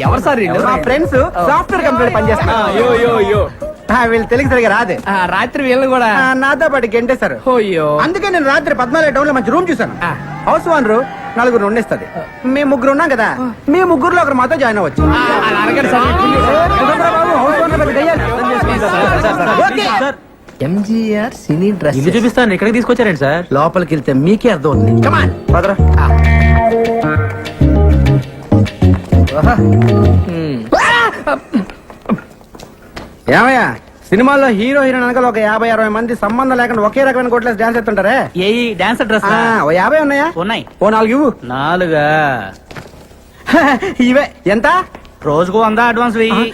ఎవరు సార్ వీళ్ళు? మా ఫ్రెండ్స్ సాఫ్ట్వేర్ కంపెనీ పనిచేస్తున్నారు వీళ్ళు తెలుగు సరిగా రాదు ఆ, రాత్రి వీళ్ళని కూడా నాతో పాటు గెంటేశారు అయ్యో అందుకే నేను రాత్రి పద్నాలుగు టౌన్లో మంచి రూమ్ చూసాను. హౌస్ ఓనర్ నలుగురు ఉండేస్తుంది మేము ముగ్గురు ఉన్నాం కదా మీ ముగ్గురులో ఒకరు మాతో జాయిన్ అవ్వచ్చు సార్ బాబు. MGR cine dress. ఇల్లు చూపిస్తాను ఇక్కడికి తీసుకొచ్చారండి సార్? లోపలికి వెళ్తే మీకే అర్థం అవుతుంది. కమాన్ పదరా. ఏమయ్యా? సినిమాల్లో హీరో హీరోయిన్ అనగా ఒక యాభై అరవై మంది సంబంధం లేకుండా ఒకే రకమైన కొట్లేసి డాన్స్ ఎత్తుంటారే ఏ డాన్సర్ డ్రెస్ ఓ యాభై ఉన్నాయా? ఉన్నాయి. ఓ నాలుగు ఇవ్వు. నాలుగా. ఇవే. ఎంత? రోజుకు వంద అడ్వాన్స్ వెయ్యి.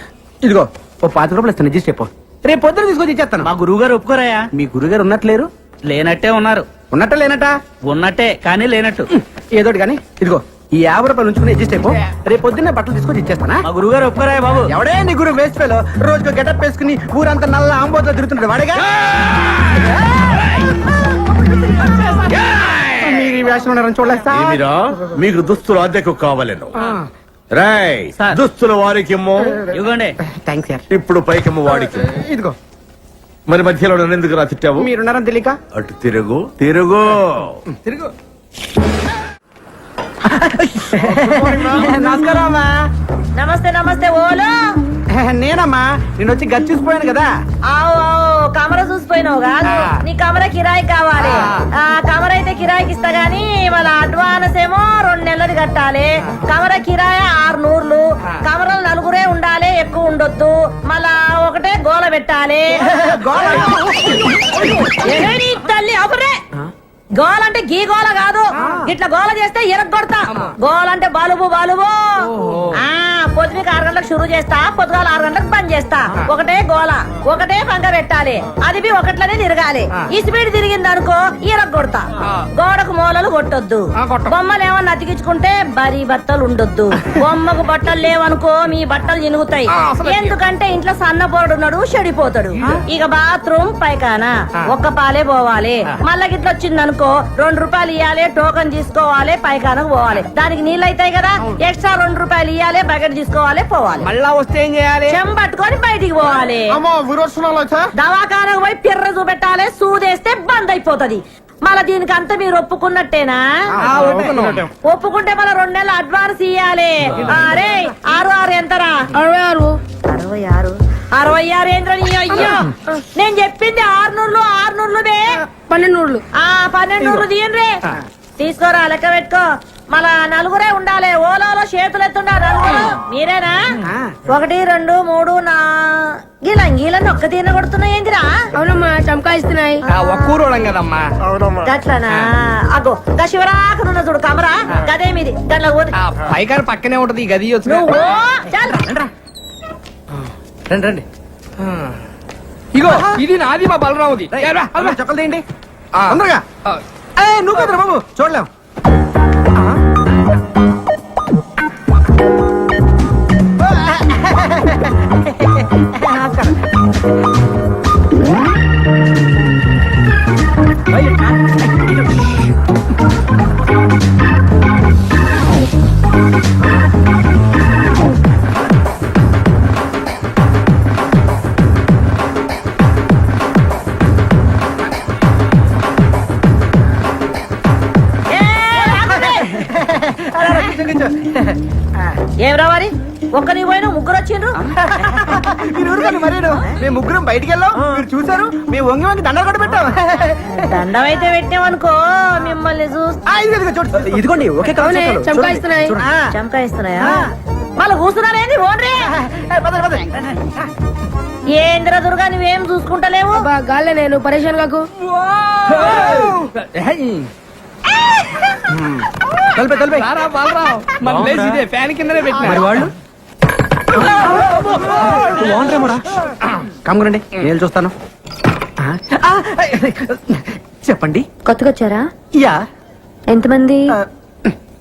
ఇదిగో ఓ పాతి రూపాయలు ఇస్తాను. చెప్పు. రేపు పొద్దున తీసుకొచ్చి ఇచ్చేస్తాను మా గురువు గారు ఒప్పుకోరాయా? మీ గురుగారు ఉన్నట్లేరు? లేనట్టే ఉన్నారు. ఉన్నట్ట లేనట? ఉన్నట్టే కానీ లేనట్టు. ఏదోటి కానీ ఇదిగో ఈ యాభై రూపాయలు ఉంచుకుని అడ్జస్ట్ అయిపో. రేపు పొద్దున్నే బట్టలు తీసుకొచ్చి ఇచ్చేస్తానా మా గురువు గారు ఒప్పుకోరాయా బాబు? ఎవడే నీ గురు వేస్ట్ ఫెలో రోజుకు గెటప్ వేసుకుని ఊరంతా నల్ల ఆంబోతో తిరుగుతుంటాడు వాడేగా? మీరు ఈ వేషం. ఏమిరా? మీకు దుస్తులు అద్దెకు కావాలను. ఆ, రై సార్. దుస్తులు వారికిమ్మో. ఇవ్వండి. Thanks sir. ఇప్పుడు పైకిమ్మ వాడికి. ఇదిగో. మరి మధ్యలో నన్ను ఎందుకు రా తిట్టావు? మీరున్నారని తెలియక అటు తిరుగు తిరుగు. తిరుగు. నమస్కారం నమస్తే నమస్తే ఓలో. నేనమ్మా నేను వచ్చి గచ్చిసిపోయాను కదా. ఆవు ఆవు కమర చూసిపోయినావు కాదు. నీ కమర కిరాయి కావాలి. ఆ. కమర అయితే కిరాయికి ఇస్తా గానీ వాళ్ళ అడ్వాన్స్ ఏమో రెండు నెలలు కట్టాలి. కమర కిరాయి ఆరు నూర్లు. కమరలు నలుగురే ఉండాలి ఎక్కువ ఉండొద్దు. మళ్ళా ఒకటే గోల పెట్టాలి. గోల? తల్లి అబురే గోల అంటే గీ గోల కాదు. ఇట్లా గోల చేస్తే ఎరగొడతా గోల అంటే బాలుబు బాలుబు. ఆ పొద్దునకి ఆరు గంటలకు షురు చేస్తా పొద్దుగాల ఆరు గంటలకు బంద్ చేస్తా. ఒకటే గోల ఒకటే పంక పెట్టాలి. అది బి ఒకట్లనే తిరగాలి. ఈ స్పీడ్ తిరిగింది అనుకో కొడతా గోడకు మూలలు కొట్టొద్దు. బొమ్మలు ఏమన్నా అతికించుకుంటే బరి బట్టలు ఉండొద్దు. బొమ్మకు బట్టలు లేవనుకో మీ బట్టలు చినుగుతాయి ఎందుకంటే ఇంట్లో సన్నపోరుడు ఉన్నాడు చెడిపోతాడు. ఇక బాత్రూమ్ పైకానా ఒక్క పాలే పోవాలి. మళ్ళా గిట్ల వచ్చిందనుకో రెండు రూపాయలు ఇవ్వాలి టోకన్ తీసుకోవాలి పైకానకు పోవాలి. దానికి నీళ్ళు అవుతాయి కదా ఎక్స్ట్రా రెండు రూపాయలు ఇవ్వాలి బకెట్ తీసుకోవాలి పోవాలి. మళ్ళా వస్తే ఏం చేయాలి? చెంబట్టుకొని బయటికి పోవాలి. దవాఖానకు పోయి పిర్ర చూపెట్టాలి సూదేస్తే బంద్ అయిపోతది. మళ్ళా దీనికి అంతా మీరు ఒప్పుకున్నట్టేనా. ఒప్పుకుంటే మళ్ళీ రెండు నెలలు అడ్వాన్స్ ఇయ్యాలి. అరే ఆరు ఆరు ఎంతరా? అరవై ఆరు. అరవై ఆరు. అరవై ఆరు ఏంద్ర నీ అయ్యో. నేను చెప్పింది ఆరు నూర్లు ఆరు నూర్లు బే. పన్నెండు నూర్లు ఆ పన్నెండు నూర్లు తీయండి తీసుకోరా లెక్క పెట్టుకో. మళ్ళా నలుగురే ఉండాలి. ఓలాలో చేతులు ఎత్తుండా నలుగురు మీరేనా. ఒకటి రెండు మూడు నా గీలా గీలని ఒక్క తీన కొడుతున్నాయి ఏందిరా? అవునమ్మా చమకాయిస్తున్నాయి ఆ, ఒక్క ఊరోళం కదమ్మా. గట్లనా? అగో గా చూడు కమరా. గదే మీది గట్ల పోతే. ఆ పైకారు పక్కనే ఉంటది గది వచ్చు రండి రండి. ఇగో ఇది నాది మా బలరాముది చెప్పలు తీయండి. తొందరగా. నువ్వు కదరా బాబు? చూడలేం. ఏ, రావాలి ఒక్క నీ పోయిన ముగ్గురు వచ్చిండ్రు? మీరు ఊరుకోండి మరేను మేము ముగ్గురం బయటికి వెళ్ళాం మీరు చూసారు మేము వంగి వంగి దండలు కూడా పెట్టాం. దండం అయితే పెట్టామనుకో మిమ్మల్ని చూడు. ఇదిగోండి ఒకే. ఆ. చంకాయిస్తున్నాయా ఆ. మళ్ళీ కూర్చున్నారేంది ఓన్రే. ఏంద్ర దుర్గా నువ్వేం చూసుకుంటలేవు? అబ్బా గాల్లే నేను పరేషాన్ కాకు. ఏయ్. తలుపే తలుపే. మన ఇదే ఫ్యాన్ కిందనే పెట్టిన మరి వాళ్ళు? కమ్మురండి నేను చూస్తాను. చెప్పండి. కొత్తగా వచ్చారా యా. ఎంతమంది?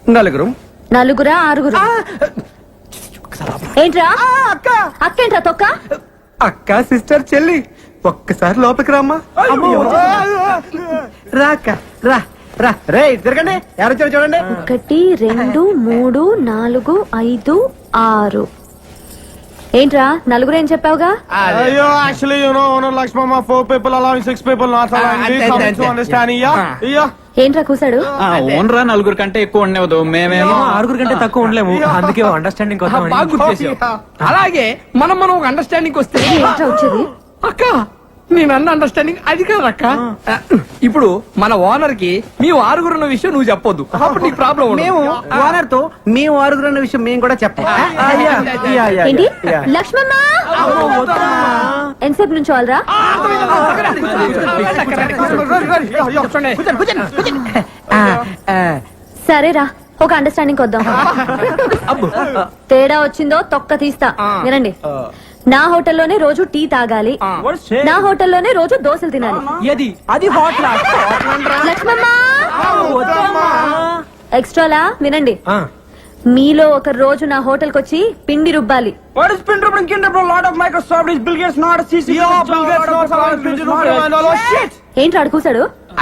నలుగురు. నలుగురా ఆరుగురు? ఏంట్రా? ఆ, అక్క. అక్కేంట్రా తొక్క? అక్క సిస్టర్ చెల్లి. ఒక్కసారి లోపలికి రామ్మా. రా అక్క రా రా. రే తిరగండి. ఎవరు చూడండి. ఒకటి రెండు మూడు నాలుగు ఐదు ఆరు. ఏంట్రా నలుగురు ఏం చెప్పావుగా అయ్యో actually you know owner Lakshmamma four people allowing six people not yeah. ఏంట్రా కూసాడు? ఓనరా నలుగురు కంటే ఎక్కువ ఉండేవద్దు మేమేమో ఆరుగురు కంటే తక్కువ ఉండలేము. అందుకే అండర్స్టాండింగ్ బాగా గుర్తు చేసావు. అలాగే మనం మనం ఒక అండర్స్టాండింగ్ వస్తే ఏంట్రా వచ్చేది? అక్క నేను అన్న అండర్స్టాండింగ్ అది కాదు అక్క ఇప్పుడు మన ఓనర్కి మీ ఆరుగురు ఉన్న విషయం నువ్వు చెప్పొద్దు అప్పుడు నీకు ప్రాబ్లం మేము ఓనర్తో మేము ఆరుగురు అన్న విషయం మేము కూడా చెప్పాం ఏంటి లక్ష్మమ్మ ఎంతసేపు నుంచి వాళ్ళరా సరేరా ఒక అండర్స్టాండింగ్ వద్దాం తేడా వచ్చిందో తొక్క తీస్తా వినండి నా హోటల్లోనే రోజు టీ తాగాలి. నా హోటల్లోనే రోజు దోశలు తినాలి. ఏది? అది హాట్ లక్ష్మమ్మ! ఎక్స్ట్రాలా? వినండి. మీలో ఒక రోజు నా హోటల్కి వచ్చి పిండి రుబ్బాలి. వాట్ ఇస్ పిన్ రూపం కింద bro lot of Microsoft is Bill Gates not CC Yeah, Bill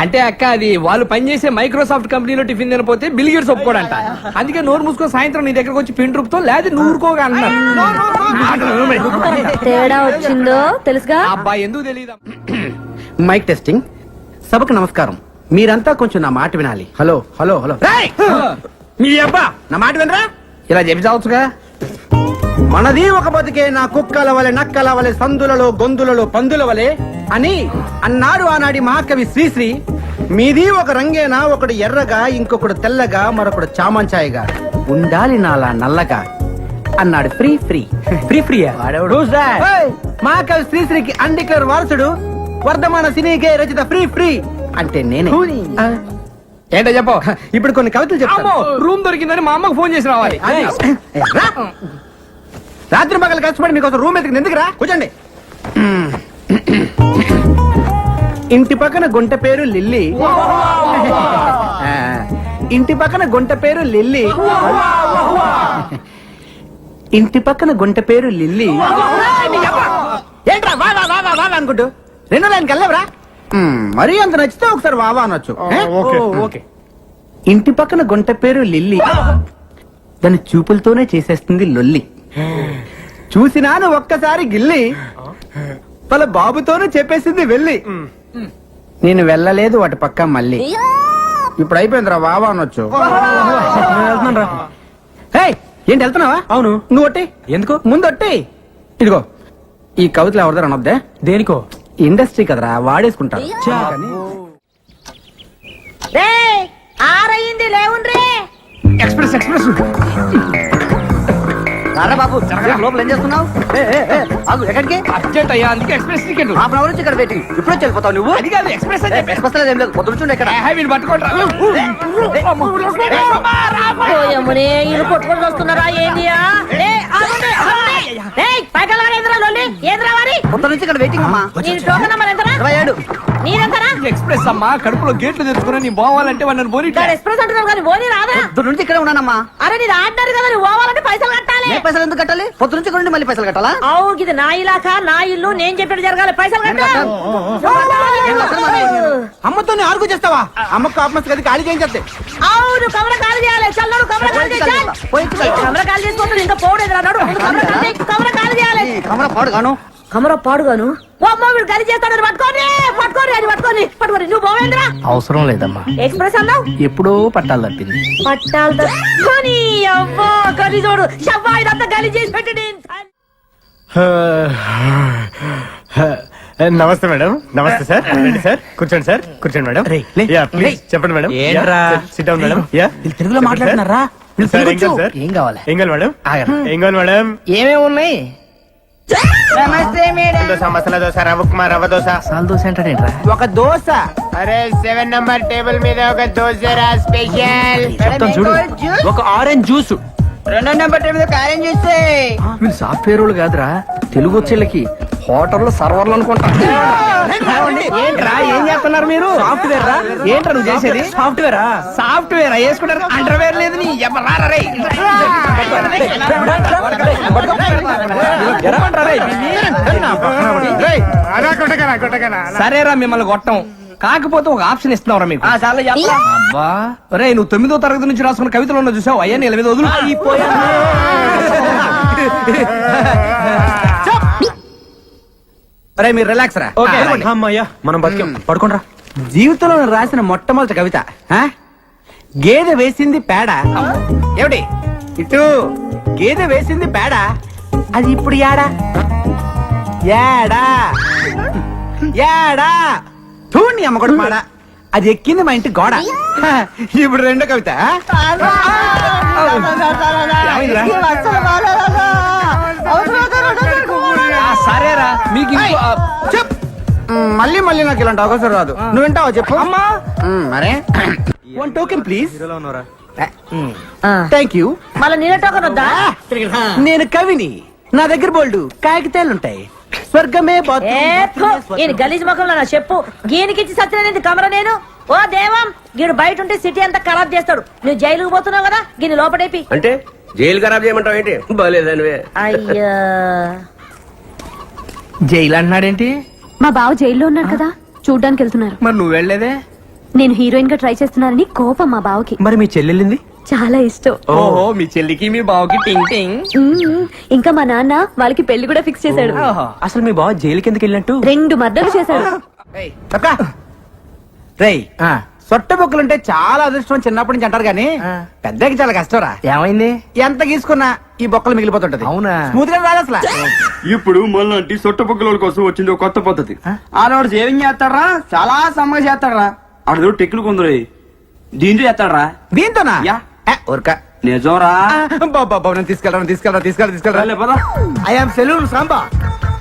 అంటే అక్క అది వాళ్ళు పనిచేసే మైక్రోసాఫ్ట్ కంపెనీలో టిఫిన్ తినపోతే బిల్ గేట్స్ ఒప్పుకోడంట. అందుకే నోరు మూసుకొని సాయంత్రం నీ దగ్గరకు వచ్చి పిండి రూపుతో లేదా నూరుకోగా అన్నాడు తేడా వచ్చిందో తెలుసుగా? అబ్బా ఎందుకు తెలియదు మైక్ టెస్టింగ్ సభకు నమస్కారం. మీరంతా కొంచెం నా మాట వినాలి. Hello hello hello! మీ అబ్బా నా మాట వినరా? ఇలా చెప్పి చావచ్చుగా? మనది ఒక బతికే నా కుక్కల వలె నక్కల వలె సందులలో గొంతులలో పందుల వలె అని అన్నాడు ఆనాడి మహాకవి శ్రీశ్రీ. మీది ఒక రంగేనా ఒకడు ఎర్రగా ఇంకొకడు తెల్లగా మరొకడు చామంచాయిగా. ఉండాలి నాలా నల్లగా అన్నాడు ఫ్రీ ఫ్రీ. ఫ్రీ ఫ్రీయా? ఏయ్! మహాకవి శ్రీశ్రీకి అన్డిక్లేర్ వారసుడు వర్ధమాన సినీకే రచిత ఫ్రీ ఫ్రీ అంటే నేనే. ఏంటో చెప్పు. ఇప్పుడు కొన్ని కవితలు చెప్తాను. రూమ్ దొరికిందని మా అమ్మకు ఫోన్ చేసి రావాలి. రాత్రి పగలు కష్టపడి మీకోసం రూమ్ ఎత్తుకుని ఎందుకు రా కూర్చోండి ఇంటి పక్కన గుంట పేరు లిల్లీ. ఆ, ఇంటి పక్కన గుంట పేరు లిల్లీ. ఇంటి పక్కన గుంట పేరు లిల్లీ. ఏంట్రా? వా వా వా వా వా వా అనుకుంటూ. రెండో లైన్కి వెళ్ళవరా మరీ అంత నచ్చితే ఒకసారి వావా అనొచ్చు. ఏ? ఓకే. ఇంటి పక్కన గుంట పేరు లిల్లీ. దాని చూపులతోనే చేసేస్తుంది లొల్లి. చూసినాను ఒక్కసారి గిల్లి. వాళ్ళ బాబుతోనే చెప్పేసింది వెళ్ళి. నేను వెళ్ళలేదు వాటి పక్క మళ్ళీ. ఇప్పుడు అయిపోయిందిరా వావా అనొచ్చు ఏయ్, ఏంటి వెళ్తున్నావా? అవును. నువ్వు ఒట్టి. ఎందుకు? ముందు ఒట్టి. ఇదిగో ఈ కవితలు ఎవరిదారు అనొద్దే. దేనికో? ఇండస్ట్రీ కదరా వాడేసుకుంటారు. రే ఆరయింది లేవుండ్రే ఎక్స్ప్రెస్ ఎక్స్ప్రెస్. బాబు లోపల ఏం చేస్తున్నావు ఎక్కడికి అర్జెంట్ అయ్యా అందుకే ఎక్స్ప్రెస్ టికెట్ హాఫ్ అవర్ నుంచి ఇక్కడ వెయిటింగ్ ఇప్పుడు వెళ్ళిపోతావు నువ్వు అది కాదు ఎక్స్ప్రెస్ అని చెప్పి ఎక్స్ప్రెస్ ఏం లేదు పొద్దున ఇక్కడ ఏహే, వీళ్ళు పోయమ్మనే ఇల్లు కొట్టుకొని వస్తున్నారా ఏందియా ఏ, ఆగండి, ఆగండి. ఏయ్, పైకల్లా ఏందిరా లొల్లి? ఏందిరా వారి? పొద్దున నుంచి ఇక్కడ వెయిటింగ్ అమ్మా నీ టోకెన్ నెంబర్ ఎంతరా? ఇరవై ఏడు నీదెంతరా? ఎక్స్ప్రెస్ అమ్మా కడుపులో గేట్లు తెచ్చుకుని నీ పోవాలంటే వాళ్ళని గాడు ఎక్స్ప్రెస్ అంటున్నావు కానీ పోనీ రాదా పొద్దున నుంచి ఇక్కడ ఉన్నానమ్మా అరే నీది ఆర్డర్ కదా నువ్వు పోవాలంటే పైసలు కట్టాలి ఏ పైసలు ఎందుకు కట్టాలి పొద్దున నుంచి ఇక్కడ మళ్ళీ పైసలు కట్టాలా అవు ఇది నా ఇలాకా నా ఇల్లు నేను చెప్పినట్టు జరగాలి పైసలు కట్టాలి అమ్మతో ఆరుగు చేస్తావా అమ్మ కాపమస్ గది ఖాళీ చేయించే అవును కమర కాలు చేయాలి చల్లడు కమర కాలు చేయాలి కమర కాలు చేసుకుంటాడు ఇంకా పోడేది రాడు కమర కాలు చేయాలి కమర పాడు గాను కమర పాడుగాను. ఓ అమ్మ వీడు గది చేస్తాడు అది పట్టుకోని పట్టుకోని అది పట్టుకోని. పట్టుకోని. నువ్వు పోవేంద్రా? అవసరం లేదమ్మా. ఎక్స్ప్రెస్ అన్నావు? ఎప్పుడో పట్టాలు తప్పింది. పట్టాలు తట్టుకొని అవ్వా గది చూడు. షవ్వా ఇదంతా గలి చేసి పెట్టి నమస్తే మేడం. నమస్తే సార్. రండి సార్. కూర్చోండి సార్. కూర్చోండి మేడం. Yeah please. చెప్పండి మేడం. ఏంట్రా? Sit down madam. యా. వీళ్ళు తెలుగులో మాట్లాడుతున్నారా? ఏం కావాలి ఏం కావాలి? మేడం. ఏం కావాలి మేడం. ఏమేమి ఉన్నాయి? నమస్తే మేడం. దోశ మసాలా దోశ రవ్వ ఉప్మా రవ్వ దోశ. సాల్ దోశ ఏంటంటే ఒక దోశ. అరే సెవెన్ నంబర్ టేబుల్ మీద ఒక దోశ రా స్పెషల్. చెప్తాను చూడు. ఒక ఆరెంజ్ జ్యూస్. రెండో నెంబర్ టైం కార్యం చేస్తే? వీళ్ళు సాఫ్ట్వేర్ వాళ్ళు కాదురా. తెలుగు వచ్చేళ్ళకి హోటల్లో సర్వర్లు అనుకుంటా. ఏంట్రా ఏం చేస్తున్నారు మీరు? సాఫ్ట్వేర్ రా ఏంట్రా నువ్వు చేసేది? సాఫ్ట్వేరా సాఫ్ట్వేర్? వేసుకుంటారు అండర్వేర్ లేదు నీ ఎవ్వరారా రేయ్. ఎరమంటారా రేయ్? అలా కొట్టకనా కొట్టకనా? సరేరా మిమ్మల్ని కొట్టం. కాకపోతే ఒక ఆప్షన్ ఇస్తున్నావురా మీకు. ఆ, చాలా చెప్పరా అబ్బా. రే నువ్వు తొమ్మిదో తరగతి నుంచి రాసుకున్న కవితలు ఉన్న చూసావు? అయ్యా ఎనిమిది వదులు రే మీరు రిలాక్స్ రా. పడుకోండి. అమ్మయ్యా మనం బతికాం. పడుకోండ్రా జీవితంలో నేను రాసిన మొట్టమొదటి కవిత ఆ? గేదె వేసింది పేడ. ఏమిటి? ఇటు గేదె వేసింది పేడ. అది ఇప్పుడు యాడా యాడా యాడా తూణి అమ్మగొడు మాడ అది ఎక్కింది మా ఇంటి గోడ. ఇప్పుడు రెండో కవిత. సరేరా. మీకు చెప్ మళ్ళీ మళ్ళీ నాకు ఇలాంటి అవకాశం రాదు. నువ్వు వింటావా చెప్పు? అమ్మా. మరే. One token please thank you మళ్ళీ నిన్న టోకన్ వద్దా? నేను కవిని. నా దగ్గర బోల్డు కాగితాలు ఉంటాయి స్వర్గమే ఈయన గలీజ్ ముఖంలో నా చెప్పు. గీనికిచ్చి సత్యనేది కమర నేను? ఓ దేవం గీడు బయట ఉంటే సిటీ అంతా ఖరాబ్ చేస్తాడు. నువ్వు జైలుకు పోతున్నావు కదా గీని లోపడేపి అంటే జైలు ఖరాబ్ చేయమంటావు ఏంటి? బాగాలేదనివే అయ్యా. జైలు అంటున్నాడేంటి? మా బావ జైల్లో ఉన్నాడు కదా చూడ్డానికి వెళ్తున్నారు. మరి నువ్వు వెళ్ళలేదే? నేను హీరోయిన్గా ట్రై చేస్తున్నానని కోపం మా బావకి. మరి మీ చెల్లెళ్ళింది చాలా ఇష్టం. ఓహో మీ చెల్లికి మీ బావకి టింగ్ టింగ్. మ్మ్. ఇంకా మా నాన్న వాళ్ళకి పెళ్ళి కూడా ఫిక్స్ చేశాడు. అసలు మీ బావ జైలుకి ఎందుకు వెళ్ళినట్టు? రెండు మర్డర్లు చేశాడు. తప్పకా. రేయ్ సొట్ట బొక్కలుంటే చాలా అదృష్టం అని చిన్నప్పటి నుంచి అంటారు కానీ పెద్దకి చాలా కష్టంరా ఏమైంది? ఎంత గీసుకున్నా ఈ బొక్కలు మిగిలిపోతుంటది. అవునా? స్మూత్గా రాదు అసలు. ఇప్పుడు మళ్ళీ సొట్టపొక్కల కోసం వచ్చింది ఒక కొత్త పద్ధతి. ఆడవాడు సేవింగ్ చేస్తాడరా చాలా సమ్మగా చేస్తాడరా. ఆడదో టెక్నిక్ ఉందిరే దీంట్లో చేస్తాడరా. దీంతోనా? యా. ఊరక. నిజంరా? బాబు తీసుకెళ్ళరా తీసుకెళ్ళరా తీసుకెళ్ళరా తీసుకెళ్ళరా పద. IM salon Samba.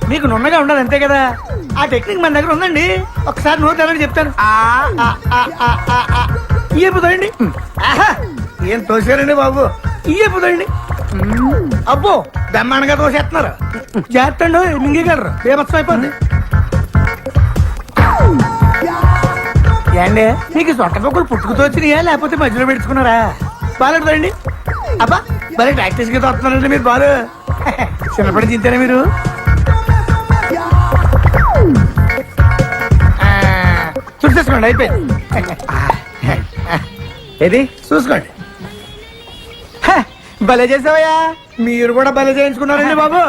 మీకు నున్నగా ఉండాలి అంతే కదా? ఆ టెక్నిక్ మన దగ్గర ఉందండి. ఒకసారి నోట్ తెరని చెప్తాను. ఆ, ఆ, ఆ, ఆ, ఆ, ఆ. ఈ ఎప్పు తోయండి. ఆహా, ఏం తోసారండి బాబు? ఈ ఎప్పు తోయండి. అబ్బో బ్రహ్మాండంగా తోసేస్తున్నారు. చేస్తండు మింగగలరు బేమత్సం అయిపోద్ది. ఏండి మీకు సొంట పొక్కులు పుట్టుకుతో వచ్చినాయా లేకపోతే మధ్యలో పెట్టుకున్నారా బాగా తోయండి. అబ్బా భలే ప్రాక్టీస్గా తోస్తున్నారండి మీరు బాలు. చిన్నప్పటి ఇంతేనా మీరు? చూసేసుకోండి అయిపోయింది. ఏది? చూసుకోండి. భలే చేసావయ్యా. మీరు కూడా భలే చేయించుకున్నారండి బాబు.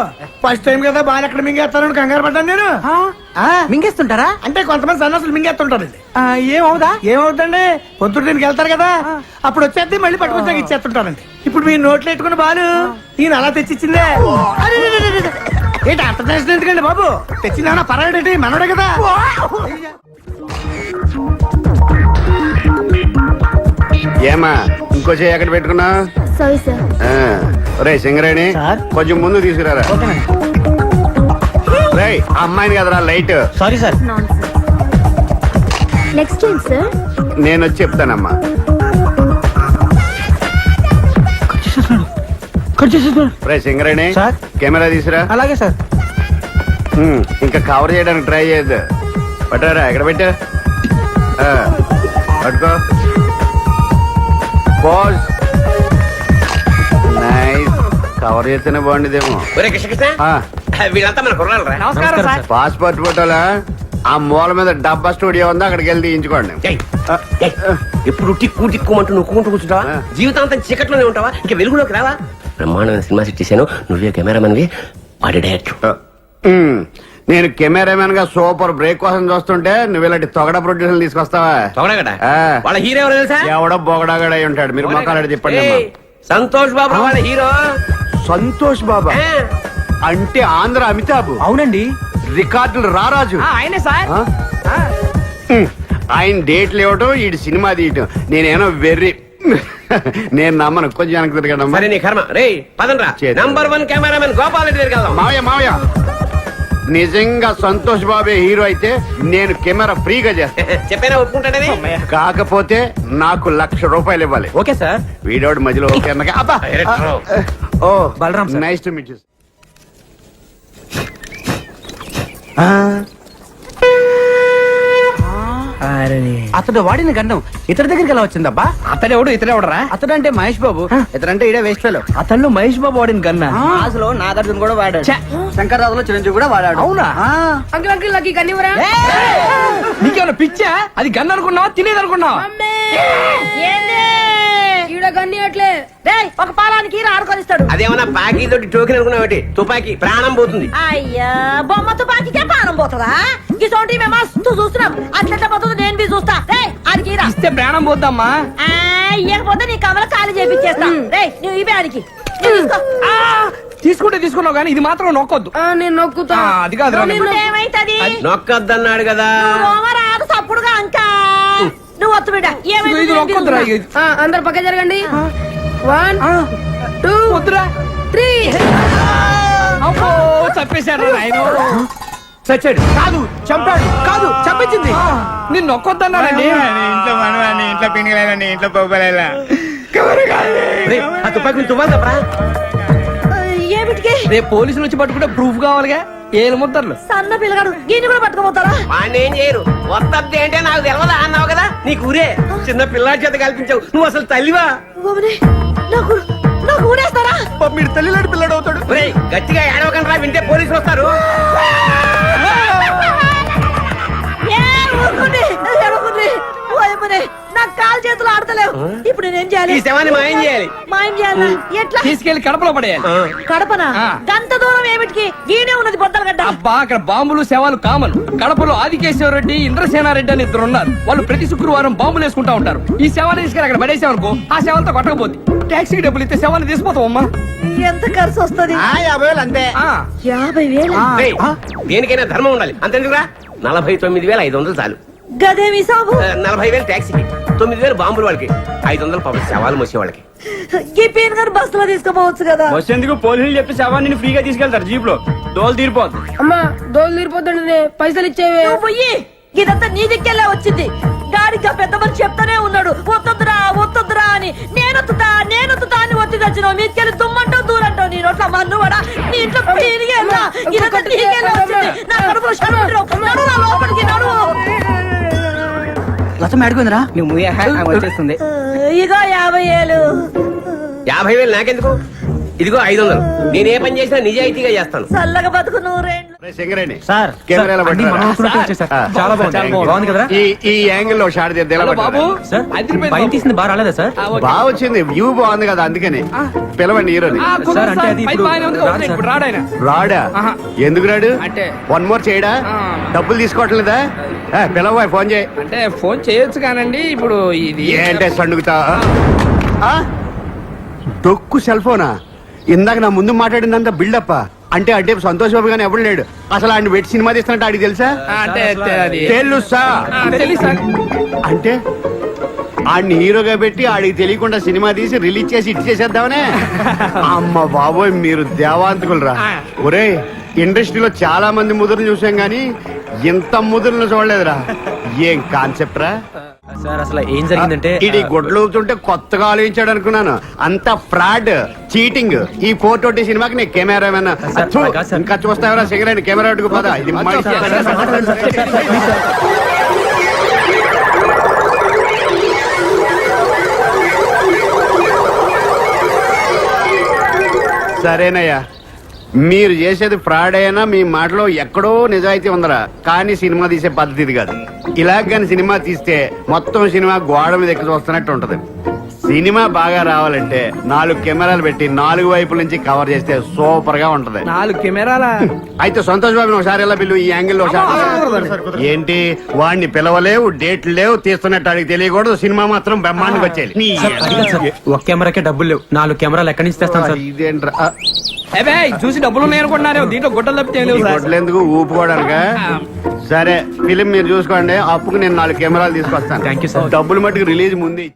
ఫస్ట్ టైం కదా బాగా ఎక్కడ మింగేస్తారని కంగారు పడ్డాను నేను. ఆ, మింగేస్తుంటారా? అంటే కొంతమంది సన్నాసులు మింగేస్తుంటారండి. ఆ, ఏమవుదా? ఏమవుతుందండి? పొద్దున్న దీనికి వెళ్తారు కదా. అప్పుడు వచ్చేది మళ్ళీ పట్టుకొచ్చాక ఇచ్చేస్తుంటారండి. ఇప్పుడు మీరు నోట్లు ఎట్టుకుని బాలు ఈయన అలా తెచ్చిచ్చిందే. ఏంటి అంత చేసిన ఎందుకండి బాబు? తెచ్చిందా పర్వాలేంటి మనోడే కదా. ఏమా ఇంకో చేయి ఎక్కడ పెట్టుకున్నా సారీ సార్ రే సింగరేణి కొంచెం ముందు తీసుకురారా? రే అమ్మాయిని కదరా light. Sorry sir. Next sir? నేను వచ్చి చెప్తానమ్మా. రే సింగరేణి సార్? కెమెరా తీసురా. అలాగే సార్. ఉమ్, ఇంకా కవర్ చేయడానికి ట్రై చేయొద్దు. పట్టారా ఎక్కడ పెట్టా? ఆ, పట్టుకో. పోజ్ కవర్ చేస్తేనే బాగుండేదేమో. ఒరే ఆ, వీళ్ళంతా మన నమస్కారం సార్. పాస్పోర్ట్ ఫోటోలా? ఆ మూల మీద డబ్బా స్టూడియో ఉంది? అక్కడికి వెళ్ళి తీయించుకోండి. ఏయ్, ఏయ్, ఎప్పుడు టిక్కు టిక్కుమంటూ నొక్కుంటూ కూర్చుంటావా ఆ. జీవితాంతం చీకట్లోనే ఉంటావా? ఇంకా వెలుగులోకి రావా? బ్రహ్మాండమైన సినిమా సెట్ చేశాను. నువ్వే కెమెరామన్వి వాడి డైరెక్టర్. ఉమ్, నేను కెమెరామెన్గా సూపర్ బ్రేక్ కోసం చూస్తుంటే నువ్వు ఇలాంటి తొగడ ప్రొడ్యూసర్ తీసుకొస్తావా? తొగడగట ఆ. వాళ్ళ హీరో ఎవరో తెలుసా? ఎవడో బొగడాగడ అయి ఉంటాడు. మీరు మొక్కలాడి చెప్పండి అమ్మా. ఏయ్, సంతోష్ బాబు వాళ్ళ హీరో. సంతోష్ బాబా? ఆ. అంటే ఆంధ్ర అమితాబ్. అవునండి. రికార్డులు రారాజు ఆయనే సార్. ఆ? ఆయన డేట్లు ఇవ్వటం ఈ సినిమా తీయటం. నేనేమో వెర్రి. నేను నమ్మను. కొంచెం వెనక్కి తిరగడమ్మా మరి నీ కర్మ. రే పదండ్రా. చేద్దాం. Number one cameraman Gopal Reddy దగ్గరికి వెళ్దాం. మావయ్య మావయ్య. నిజంగా సంతోష్ బాబే హీరో అయితే నేను కెమెరా ఫ్రీగా చేస్తాను ఒప్పుకుంటాడని కాకపోతే నాకు లక్ష రూపాయలు ఇవ్వాలి. Okay sir. వీడోడు మధ్యలో ఓకే అబ్బా. ఓ Balaram sir. Nice to meet అతడు వాడిన గండం ఇతడి దగ్గరికి ఎలా వచ్చిందబ్బా? అతడెవడు? ఇతడెవడరా? అతడు అంటే మహేష్ బాబు. ఇతడంటే ఇడే వేస్ట్ ఫెలో. అతను మహేష్ బాబు వాడిన గన్నా. అసలు నాగార్జున కూడా వాడాడు. శంకర్రాజులో చిరంజీవి కూడా వాడాడు. అవునా? అంకుల్ అంకుల్ నాకు కన్నివరా నీకేమైనా పిచ్చా? అది గన్ అనుకున్నావా? తినేది అనుకున్నావా? గన్ని ఒక ఆడుకొనిస్తాడు అదేమన్నా బాకీ తోటి టోకెన్ అనుకున్నావు తుపాకీ ప్రాణం పోతుంది. అయ్యా బొమ్మ తుపాకీకే పానం పోతుందా? ఇసోంటి మేము మస్తు చూస్తున్నాం. అట్లెట్లా పోతుందో నేను బి చూస్తా. రే రా ఇస్తే ప్రాణం పోద్దమ్మా. ఆ, ఇయ్యకపోతే నీ కమల ఖాళీ చేపించేస్తా రే నువ్వు ఇవే ఆడికి తీసుకుంటే తీసుకున్నావు కానీ ఇది మాత్రం నొక్కొద్దు. నేను నొక్కుతా. ఆ, అది ఇప్పుడు ఏమైతది? నొక్కద్దన్నాడు కదా. నువ్వు రాదు తప్పుడుగా అంకా నువ్వు వత్తు బిడ్డ. అందరు పక్క జరగండి. One two three. అబ్బో చంపేశాడు ఆయన చచ్చాడు. కాదు చంపాడు. కాదు చంపించింది. నిన్ను నొక్కొద్దన్నాడండి ఇంట్లో మనవాడిని ఇంట్లో పిండిలేదని ఇంట్లో ఆ తుపాకీ తువ్వాలి తప్పరా ఏమిటికి రేపు పోలీసులు వచ్చి పట్టుకుంటే ప్రూఫ్ కావాలిగా? ఏలు ముద్దర్లు. సన్న పిల్లగాడు దీన్ని కూడా పట్టుకోపోతారా వాడిని ఏం చేయరు. వద్దద్ది అంటే నాకు తెలవదా అన్నావు కదా? నీకు ఊరే. చిన్న పిల్లాడి చేత కల్పించావు. నువ్వు అసలు తల్లివా? నాకు నాకు ఊరేస్తారా? మీరు తల్లిలాంటి పిల్లడు అవుతాడు. ఒరేయ్, గట్టిగా ఏడవకండి రా వింటే పోలీసులు వస్తారు. ఏ ఊరుకోండి ఏడవకండి. ఓయమ్మనే, నాకు కాలు చేతులు ఆడతలేవు. ఇప్పుడు నేనేం చేయాలి? ఈ శవాన్ని మాయం చేయాలి. మాయం చేయాలా? ఎట్లా? తీసుకెళ్ళి కడపలో పడేయాలి. కడపనా. గంత దూరం ఏమిటికి? ఈడే ఉన్నది బొద్దల గడ్డ. అబ్బా అక్కడ బాంబులు శవాలు కామన్. కడపలో ఆదికేశ్వర రెడ్డి ఇంద్రసేనారెడ్డి అని ఇద్దరు ఉన్నారు. వాళ్ళు ప్రతి శుక్రవారం బాంబులు వేసుకుంటా ఉంటారు. ఈ శవాన్ని తీసుకెళ్ళి అక్కడ పడేసామనుకో ఆ శవంతో కొట్టకపోతే ట్యాక్సీ డబ్బులు ఇస్తే శవాన్ని తీసిపోతాం అమ్మా. ఎంత ఖర్చు వస్తది? యాభై వేలు అంతే. యాభై వేలు? దేనికైనా ధర్మం ఉండాలి. అంతేందుకురా? నలభై తొమ్మిది వేల ఐదు వందలు చాలు. గదేమి సాబు? నలభై వేలు ట్యాక్సీకి తొమ్మిది వేలు బాంబులు వాళ్ళకి ఐదు వందలు పాపం శవాలు మోసే వాళ్ళకి ఈ పీన్ గారు బస్సులో తీసుకోపోవచ్చు కదా. బస్ ఎందుకు పోలీసులు చెప్పి శవాన్ని ఫ్రీగా తీసుకెళ్తారు జీప్లో దోలు తీరిపోద్ది. అమ్మా దోలు తీరిపోతుండే పైసలు ఇచ్చేవే. పోయి ఇదంతా నీ దిక్కెళ్ళే వచ్చింది. గాడిగా పెద్ద మనిషి చెప్తానే ఉన్నాడు వద్దొద్దురా వద్దొద్దురా అని. నేనొత్తుతా నేనొత్తుతా అని ఒత్తి తెచ్చినావు మీకెళ్ళి తుమ్మంటావు దూరంటావు. నీ నోట్ల మన్ను వడా నీ ఇంట్లో ఇదంతా నీకెళ్ళే వచ్చింది? నా కడుపులో లతం ఆడుకుందిరా నువ్వు వచ్చేస్తుంది. ఇగో యాభై ఏళ్ళు యాభై వేలు నాకెందుకు? ఇదిగో ఐదు వందలు. నేను ఏ పని చేసినా నిజాయితీగా చేస్తాను. చల్లగా బతుకు నూరేండ్లు రే సింగరేణి సార్ కెమెరాలో పట్టుకురా. ఆ. చాలా బాగుంది బాగుంది కదరా ఈ ఈ యాంగిల్లో షాట్ తీద్దాం ఎలా హలో బాబు పట్టుకురా? సార్ అదిరిపోయింది పైన బాబు. తీసింది బాగా రాలేదా సార్ ఆ, ఓకే. బాగా వచ్చింది వ్యూ బాగుంది కదా అందుకని పిలవండి హీరోని ఆ, కుదరదు సార్, అంటే సార్. అది పైకి ఇప్పుడు బాగానే ఉంది. రాదు ఓకే, సార్. ఇప్పుడు రాడాయన రాడా ఆహా. ఎందుకు రాడు అంటే వన్ మోర్ చేయడా ఆ. డబ్బులు తీసుకోవట్లేదా ఏ, పిలవ ఫోన్ చేయి అంటే ఫోన్ చేయొచ్చు కానండి ఇప్పుడు ఇది ఏంటే సండుగుతా ఆ? డొక్కు సెల్ ఫోనా ఇందాక నా ముందు మాట్లాడిందంతా బిల్డప్ అంటే అంటే సంతోష్ బాబు గానీ ఎవడు లేడు? అసలు ఆయన వెట్టి సినిమా తీస్తున్నట్టు ఆడికి తెలుసా? ఆ, అంటే అంటే అది. తెలుసా తెలుసు అంటే ఆడిని హీరోగా పెట్టి ఆడికి తెలియకుండా సినిమా తీసి రిలీజ్ చేసి ఇట్ చేసేద్దామనే? అమ్మ బాబోయ్ మీరు దేవాంతకులరా ఒరే ఇండస్ట్రీలో చాలా మంది ముదురులు చూసాం గానీ ఇంత ముదురులు చూడలేదురా ఏం కాన్సెప్ట్ రా సార్ అసలు ఏం జరిగిందంటే ఇది గుడ్లు కొత్తగా ఆలోచించాడు అనుకున్నాను అంత ఫ్రాడ్ చీటింగ్ ఈ ఫోర్ ట్వంటీ సినిమాకి నేను కెమెరా. ఇంకా చూస్తావరా సిగరెట్ కెమెరా పద ఇది. సరేనయ్యా మీరు చేసేది ఫ్రాడ్ అయినా మీ మాటలో ఎక్కడో నిజాయితీ ఉందరా. కానీ సినిమా తీసే పద్ధతి ఇది కాదు. ఇలాగ కానీ సినిమా తీస్తే మొత్తం సినిమా గోడ మీద ఎక్కి చూస్తున్నట్టు ఉంటది. సినిమా బాగా రావాలంటే నాలుగు కెమెరాలు పెట్టి నాలుగు వైపుల నుంచి కవర్ చేస్తే సూపర్గా ఉంటది. నాలుగు కెమెరాల? అయితే సంతోష్ బాబుని ఒకసారి ఎలా పిలువు? ఈ యాంగిల్ ఒకసారి. ఏంటి? వాడిని పిలవలేవు డేట్లు లేవు తీస్తున్నట్టు అడిగి తెలియకూడదు సినిమా మాత్రం బ్రహ్మాండంగా వచ్చేది సార్, సార్. ఒక కెమెరాకే డబ్బులు లేవు. నాలుగు కెమెరాలు ఎక్కడి నుంచి తెస్తాను సార్? ఇదేంట్రా? చూసి డబ్బులు ఉన్నాయి అనుకుంటున్నారు దీంట్లో గుడ్డలు తప్పితే సార్. గొడ్లెందుకు ఊపుకోవడానిక? సరే ఫిలిం మీరు చూసుకోండి. అప్పుకు నేను నాలుగు కెమెరాలు తీసుకొస్తాను. Thank you, sir. డబ్బులు మట్టుకు రిలీజ్ ముందు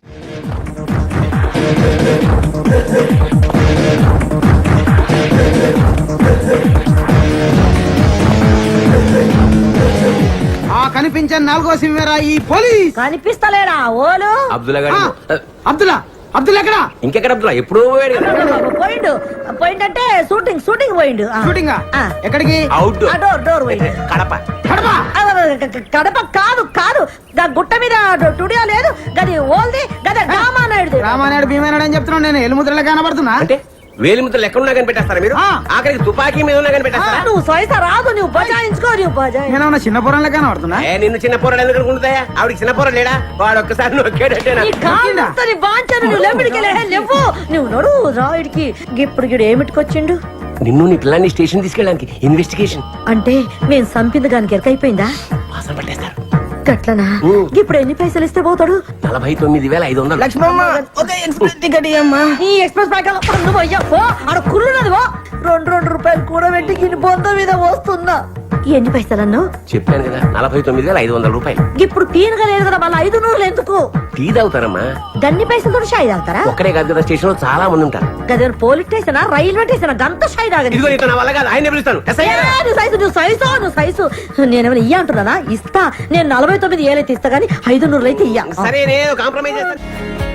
ఆ కనిపించని నాలుగో సినిమారా ఈ పోలీస్? కనిపిస్తలేడా ఓలు? అబ్దుల్లా గారు అబ్దుల్లా అబ్దుల్ ఎక్కడ? ఇంకెక్కడ అబ్దుల్లా? ఎప్పుడో పోయాడు కదా. పోయిండు పోయిండు. అంటే షూటింగ్ షూటింగ్ పోయిండు. షూటింగ్. ఎక్కడికి? అవుట్ డోర్ డోర్ పోయిండు. కడప. కడప? కడప కాదు కాదు. గా గుట్ట మీద టుడియో లేదు గది ఓల్ది గది డ్రామా నాయుడు రామానాయుడు భీమానాయుడు అని చెప్తున్నాడు నేను. ఎలుముద్రలో కనబడుతున్నా? అంటే వేలి ముద్దలు ఎక్కడ ఉన్నా కనిపెట్టేస్తారా మీరు. ఆఖరికి తుపాకీ మీద ఉన్నా కనిపెట్టేస్తారా? నువ్వు సైస రాదు నువ్వు బజాయించుకో నువ్వు బజాయి నేను చిన్న పొరంలో కనబడుతున్నా? ఏ నిన్ను చిన్న పోరాడు ఎందుకు అనుకుంటాయా ఆవిడకి చిన్న పోరాడు లేడా? వాడు ఒక్కసారి నొక్కాడంటేనా నీ కాంతని బాంచను నువ్వు లెంబడికి లేవు. నువ్వు నడు రాయుడికి. ఇప్పుడు గిడు ఏమిటికొచ్చిండు నిన్ను నీ పిల్లాన్ని స్టేషన్ తీసుకెళ్ళడానికి ఇన్వెస్టిగేషన్ అంటే మేము సంపింది గానికి ఎరకైపోయిందా వాసన పట్టేస్తారు. గట్లనా ఇప్పుడు ఎన్ని పైసలు ఇస్తే పోతాడు? నలభై తొమ్మిది వేల ఐదు వందలు. లక్ష్మమ్మ ఒక ఎక్స్ప్రెస్ టికెట్ ఇయ్యమ్మా. ఈ ఎక్స్ప్రెస్ ప్యాకెట్ పో. పో. రెండు రెండు రూపాయలు కూడా పెట్టి గిని బొంద మీద వస్తున్నా ఎన్ని పైసలన్ను? చెప్పాను కదా నలభై తొమ్మిది వేల ఐదు వందల రూపాయలు. ఇప్పుడు పీనుగా లేదు కదా మళ్ళీ ఐదు నూరులు ఎందుకు? టీ తాగుతారమ్మా. గన్ని పైసలతో షాయి తాగుతారా? ఒక్కడే కాదు కదా స్టేషన్లో చాలా మంది ఉంటారు. గదే పోలీస్ స్టేషన్ రైల్వే స్టేషన్? గంత షాయి తాగని ఇదిగో ఇతను నా వల్ల కాదు ఆయన పిలుస్తాను. ఎస్ఐ ఏ, గారు. నువ్వు సైజు నువ్వు సైజు నువ్వు సైజు. నేనేమైనా ఇయ్య అంటున్నానా? ఇస్తా. నేను నలభై తొమ్మిది ఏలైతే ఇస్తా గానీ ఐదు నూరులు అయితే ఇయ్య. సరే నేను కాంప్రమైజ్ చేస్తాను.